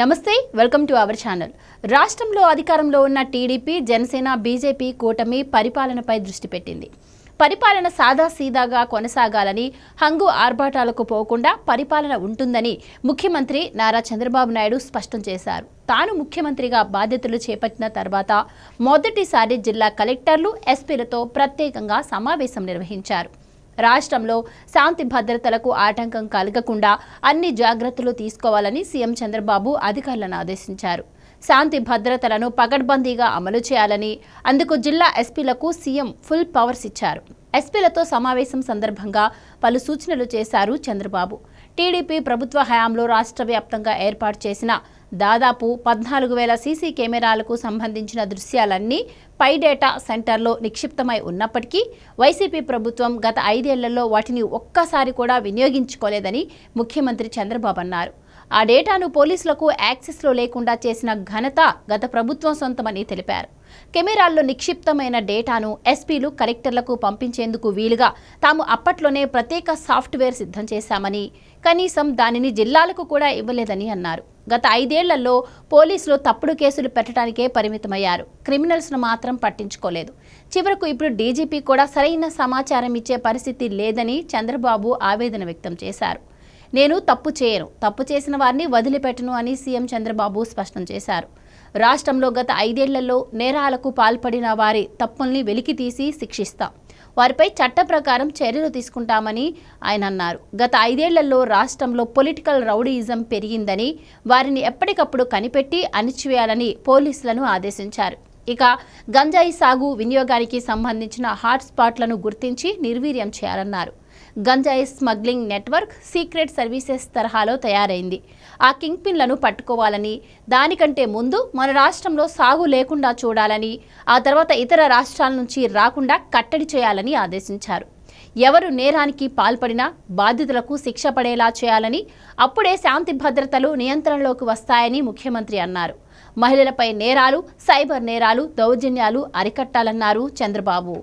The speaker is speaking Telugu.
నమస్తే వెల్కమ్ టు అవర్ ఛానల్. రాష్ట్రంలో అధికారంలో ఉన్న టీడీపీ జనసేన బీజేపీ కూటమి పరిపాలనపై దృష్టి పెట్టింది. పరిపాలన సాదాసీదాగా కొనసాగాలని హంగు ఆర్భాటాలకు పోకుండా పరిపాలన ఉంటుందని ముఖ్యమంత్రి నారా చంద్రబాబు నాయుడు స్పష్టం చేశారు. తాను ముఖ్యమంత్రిగా బాధ్యతలు చేపట్టిన తర్వాత మొదటిసారి జిల్లా కలెక్టర్లు ఎస్పీలతో ప్రత్యేకంగా సమావేశం నిర్వహించారు. రాష్ట్రంలో శాంతి భద్రతలకు ఆటంకం కలగకుండా అన్ని జాగ్రత్తలు తీసుకోవాలని సీఎం చంద్రబాబు అధికారులను ఆదేశించారు. శాంతి భద్రతలను పకడ్బందీగా అమలు చేయాలని అందుకు జిల్లా ఎస్పీలకు సీఎం ఫుల్ పవర్స్ ఇచ్చారు. ఎస్పీలతో సమావేశం సందర్భంగా పలు సూచనలు చేశారు చంద్రబాబు. టీడీపీ ప్రభుత్వ హయాంలో రాష్ట్ర వ్యాప్తంగా ఏర్పాటు చేసిన దాదాపు పద్నాలుగు వేల సీసీ కెమెరాలకు సంబంధించిన దృశ్యాలన్నీ పై డేటా సెంటర్లో నిక్షిప్తమై ఉన్నప్పటికీ వైసీపీ ప్రభుత్వం గత ఐదేళ్ళలో వాటిని ఒక్కసారి కూడా వినియోగించుకోలేదని ముఖ్యమంత్రి చంద్రబాబు అన్నారు. ఆ డేటాను పోలీసులకు యాక్సెస్లో లేకుండా చేసిన ఘనత గత ప్రభుత్వం సొంతమని తెలిపారు. కెమెరాల్లో నిక్షిప్తమైన డేటాను ఎస్పీలు కలెక్టర్లకు పంపించేందుకు వీలుగా తాము అప్పట్లోనే ప్రత్యేక సాఫ్ట్వేర్ సిద్ధం చేశామని కనీసం దానిని జిల్లాలకు కూడా ఇవ్వలేదని అన్నారు. గత ఐదేళ్ళలో పోలీసులు తప్పుడు కేసులు పెట్టడానికే పరిమితమయ్యారు. క్రిమినల్స్ను మాత్రం పట్టించుకోలేదు. చివరకు ఇప్పుడు డీజీపీ కూడా సరైన సమాచారం ఇచ్చే పరిస్థితి లేదని చంద్రబాబు ఆవేదన వ్యక్తం చేశారు. నేను తప్పు చేయను. తప్పు చేసిన వారిని వదిలిపెట్టను అని సీఎం చంద్రబాబు స్పష్టం చేశారు. రాష్ట్రంలో గత ఐదేళ్ళలో నేరాలకు పాల్పడిన వారి తప్పుల్ని వెలికితీసి శిక్షిస్తాం. వారిపై చట్ట ప్రకారం చర్యలు తీసుకుంటామని ఆయన అన్నారు. గత ఐదేళ్ళలో రాష్ట్రంలో పొలిటికల్ రౌడీయిజం పెరిగిందని వారిని ఎప్పటికప్పుడు కనిపెట్టి అణిచివేయాలని పోలీసులను ఆదేశించారు. ఇక గంజాయి సాగు వినియోగానికి సంబంధించిన హాట్ స్పాట్లను గుర్తించి నిర్వీర్యం చేయాలన్నారు. గంజాయి స్మగ్లింగ్ నెట్వర్క్ సీక్రెట్ సర్వీసెస్ తరహాలో తయారైంది. ఆ కింగ్ పిన్లను పట్టుకోవాలని దానికంటే ముందు మన రాష్ట్రంలో సాగు లేకుండా చూడాలని ఆ తర్వాత ఇతర రాష్ట్రాల నుంచి రాకుండా కట్టడి చేయాలని ఆదేశించారు. ఎవరు నేరానికి పాల్పడినా బాధితులకు శిక్ష పడేలా చేయాలని అప్పుడే శాంతి భద్రతలు నియంత్రణలోకి వస్తాయని ముఖ్యమంత్రి అన్నారు. మహిళలపై నేరాలు సైబర్ నేరాలు దౌర్జన్యాలు అరికట్టాలన్నారు చంద్రబాబు.